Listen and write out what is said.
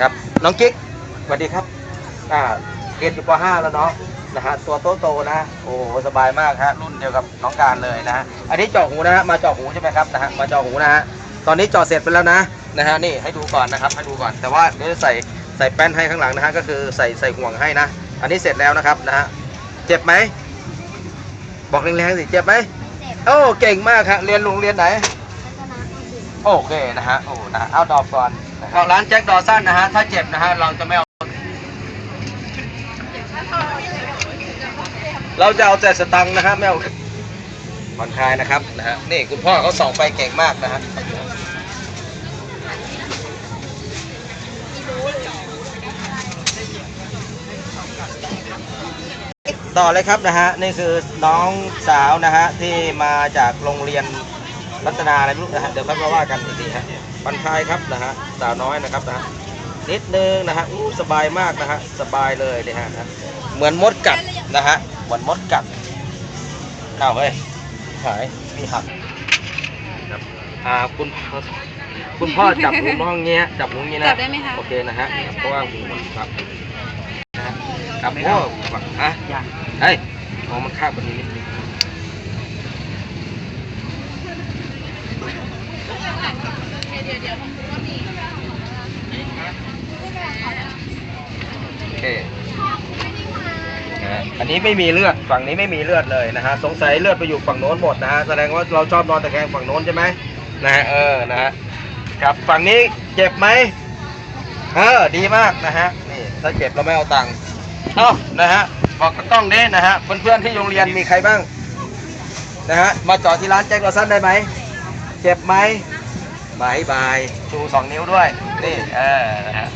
ครับน้องกิ๊กสวัสดีครับอ่าเรียนอยู่ป .5 แล้วเนาะนะฮะตัวโตโตๆนะโอ้โหสบายมากฮะรุ่นเดียวกับน้องการเลยนะฮะอันนี้เจาะหูนะฮะมาเจาะหูใช่ไหมครับนะฮะมาเจาะหูนะฮะตอนนี้เจาะเสร็จไปแล้วนะนะฮะนี่ให้ดูก่อนนะครับให้ดูก่อน แต่ว่าเดี๋ยวจะใส่ใส่แป้นให้ข้างหลังนะฮะก็คือใส่ใส่ห่วงให้นะอันนี้เสร็จแล้วนะครับนะฮะเจ็บไหมบอกแรงๆสิเจ็บไหมเจ็บโอ้เก่งมากครับเรียนโรงเรียนไหนพัฒนาผู้หญิงโอเคนะฮะโอ้นะเอาดอกก่อนเอา ร้านแจ็คดอสันนะฮะ ถ้าเจ็บนะฮะ เราจะไม่เอา เราจะเอาแต่สตังค์นะฮะ ไม่เอาผ่อนคลายนะครับนะฮะ นี่คุณพ่อเขาส่องไฟเก่งมากนะฮะต่อเลยครับนะฮะ นี่คือน้องสาวนะฮะ ที่มาจากโรงเรียน รัตนาอะไรไม่รู้นะฮะเดี๋ยวค่อยมาว่ากันอีกทีฮะปันคลายครับนะฮะสาวน้อยนะครับนะฮะนิดนึงนะฮะอู้สบายมากนะฮะสบายเลยเนี่ยฮะนะเหมือนมดกัดนะฮะเหมือนมดกัดอ้าวเฮ้ยหายมีหักครับอ่าคุณพ่อคุณพ่อจับหูน้องเงี้ยจับหูงี้นะจับได้ไหมคะโอเคนะฮะเพราะว่าหูมันครับนะฮะครับโอ้ฝังอะเฮ้ยมองมันข้างบนนี้นิดนึง เคนะอันนี้ไม่มีเลือดฝั่งนี้ไม่มีเลือดเลยนะฮะสงสัยเลือดไปอยู่ฝั่งโน้นหมดนะฮะแสดงว่าเราชอบนอนตะแคงฝั่งโน้นใช่ไหมนะฮะเออนะฮะครับฝั่งนี้เจ็บไหมเออดีมากนะฮะนี่ถ้าเจ็บเราไม่เอาตังค์เอ้านะฮะบอกกับกล้องนี้นะฮะเพื่อนๆที่โรงเรียนมีใครบ้างนะฮะมาจอดที่ร้านแจ็คโรซันได้ไหมเจ็บไหมบายบายชูสองนิ้วด้วยนี่เออนะฮะ